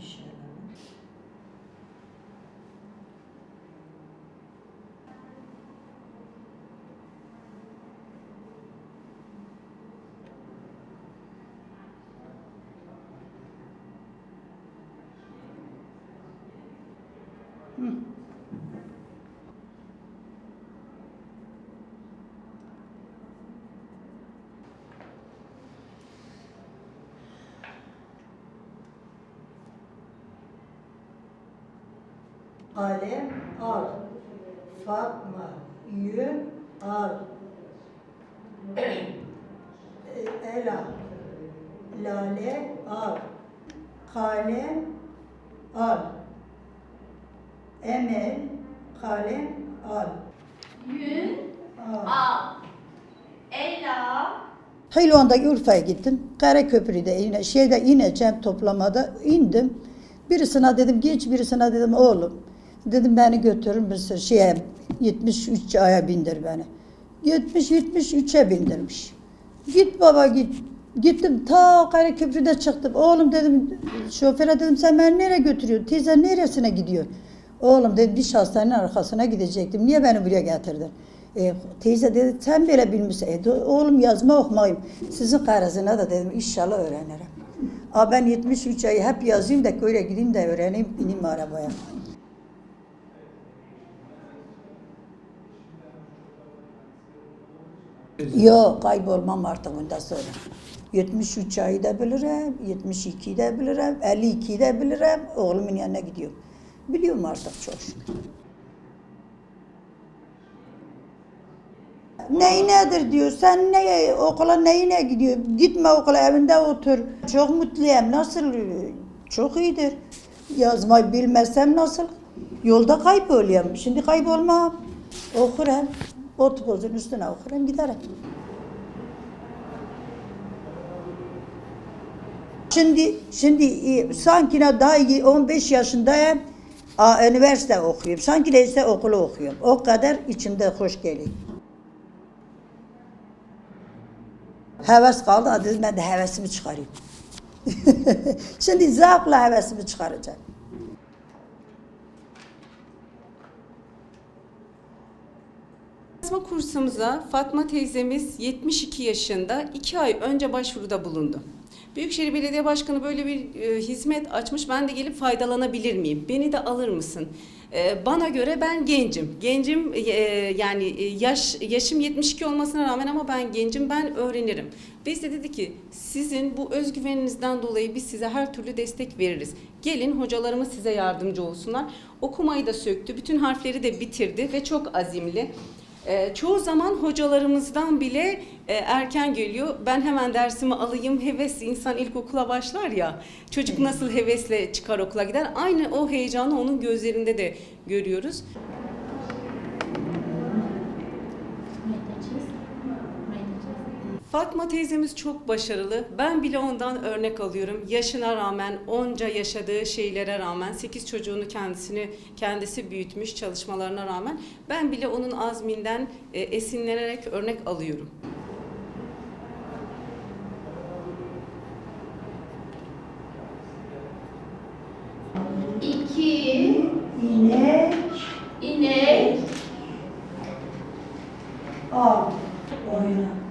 very shallow. Hmm. Kalem al. Fatma, yün al. Ela, lale al. Kalem al. Emel, kalem al. Yün, al. al. Ela, Helvan'daki Urfa'ya gittim. Karaköprü'de yine şeyde ineceğim toplamada indim. Birisine dedim geç birisine dedim oğlum. Dedim beni götürür müsün şeye 73 aya bindir beni. 70 73'e bindirmiş. Git baba git. Gittim ta Karaköprü'de çıktım. Oğlum dedim şoföre dedim sen beni nereye götürüyorsun? Teyze neresine gidiyor? Oğlum dedi diş hastanenin arkasına gidecektim. Niye beni buraya getirdin? E, teyze dedi sen böyle bilmişsin. E, oğlum yazma okumayayım. Sizin karısına da dedim inşallah öğrenirim. Aa, ben 73 ay hep yazayım da öyle gideyim de öğreneyim bineyim arabaya. Yok kaybolmam artık bundan sonra. 73 ayı da bilirim, 72'yi de bilirim, 52'yi de bilirim. Oğlumun yanına gidiyorum. Biliyorum artık çok şükür. Neyi diyor. Sen ne okula neyine gidiyor? Gitme okula evinde otur. Çok mutluyum. Nasıl? Çok iyidir. Yazmayı bilmezsem nasıl? Yolda kayboluyorum. Şimdi kaybolmam. Okurum. Otobüsün üstüne okurum giderim. Şimdi şimdi e, sanki daha iyi 15 yaşındayım. Aa, üniversite okuyorum. Sanki neyse okulu okuyorum. O kadar içimde hoş geliyor. Heves kaldı. Dedim, ben de hevesimi çıkarayım. Şimdi zevkle hevesimi çıkaracağım. Yazma kursumuza Fatma teyzemiz 72 yaşında 2 ay önce başvuruda bulundu. Büyükşehir Belediye Başkanı böyle bir e, hizmet açmış. Ben de gelip faydalanabilir miyim? Beni de alır mısın? E, bana göre ben gencim. Gencim e, yani e, yaş yaşım 72 olmasına rağmen ama ben gencim. Ben öğrenirim. Biz de dedi ki sizin bu özgüveninizden dolayı biz size her türlü destek veririz. Gelin hocalarımız size yardımcı olsunlar. Okumayı da söktü. Bütün harfleri de bitirdi ve çok azimli. Ee, çoğu zaman hocalarımızdan bile e, erken geliyor. Ben hemen dersimi alayım. Heves insan ilkokula başlar ya. Çocuk nasıl hevesle çıkar okula gider. Aynı o heyecanı onun gözlerinde de görüyoruz. Fatma teyzemiz çok başarılı. Ben bile ondan örnek alıyorum. Yaşına rağmen, onca yaşadığı şeylere rağmen, 8 çocuğunu kendisini kendisi büyütmüş çalışmalarına rağmen ben bile onun azminden e, esinlenerek örnek alıyorum. iki, İnek inek, al. Oyna.